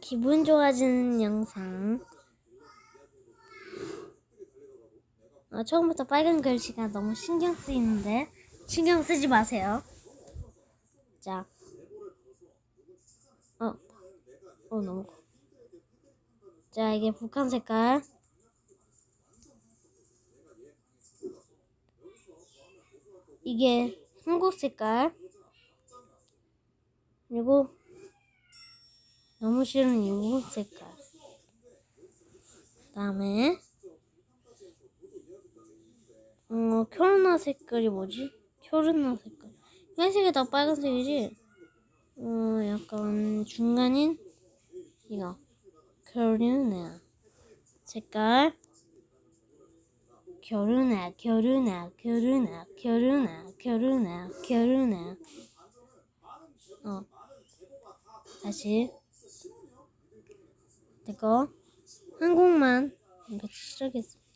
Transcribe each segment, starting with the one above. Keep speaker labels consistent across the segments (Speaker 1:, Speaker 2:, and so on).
Speaker 1: 기분 좋아지는 영상. 아, 처음부터 빨간 글씨가 너무 신경 쓰이는데 신경 쓰지 마세요. 자, 어, 어 너무. 커. 자, 이게 북한 색깔. 이게 한국 색깔. 그리고 너무 싫은 일본 색깔. 다음에 어 코로나 색깔이 뭐지? 코로나 색깔. 회색이 다 빨간색이지? 어 약간 중간인 이거 코로나 색깔. 결혼아, 결혼아, 결혼아, 결혼아, 결혼아, 결혼아. 어. 다시. 내거 한국만 같이 시작했습니다.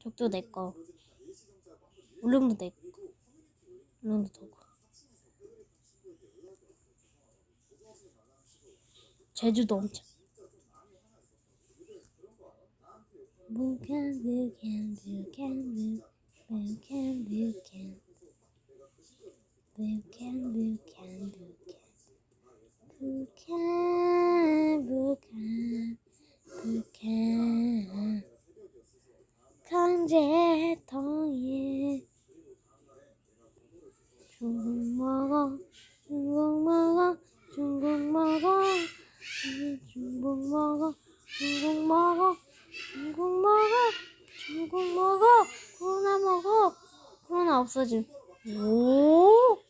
Speaker 1: 적도 내거. 울릉도 내거. 울릉도 도고. 제주도 엄청. 북한 북한 북한 북 북한 북한 북한 북한 북한 북한 북한 강제 통일 중국 먹어 중국 먹어 중국 먹어 중국 먹어 중국 먹어 중국 먹어 중국 먹어 코로나 먹어 코로나 없어짐 오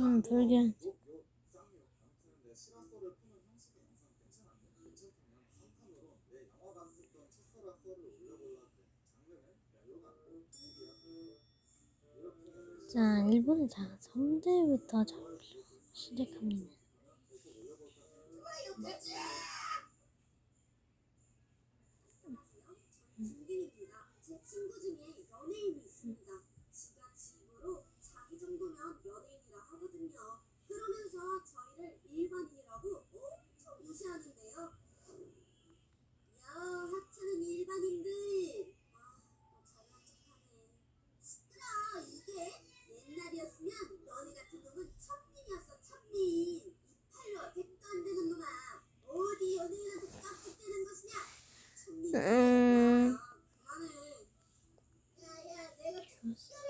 Speaker 1: 음, 불균. 자, 일본은 자, 자, 시작합니다.
Speaker 2: 중딩입니다. 제 친구 중에 연예인이 있습니다. 지가 집으로 자기 정도면 연예인이라 하거든요. 그러면서 저희를 일반인이라고 엄청 무시하는데요. 야, 하찮은 일반인들. 아, 너 잘난 척하네. 시끄러, 이게 옛날이었으면 너네 같은 놈은 천민이었어, 천민. 이팔로 백도 안 되는 놈아. 어디 연예인한테 깍죽대는 것이냐? 천민.
Speaker 1: 음.
Speaker 2: 그만해. 야 야, 내가 특별히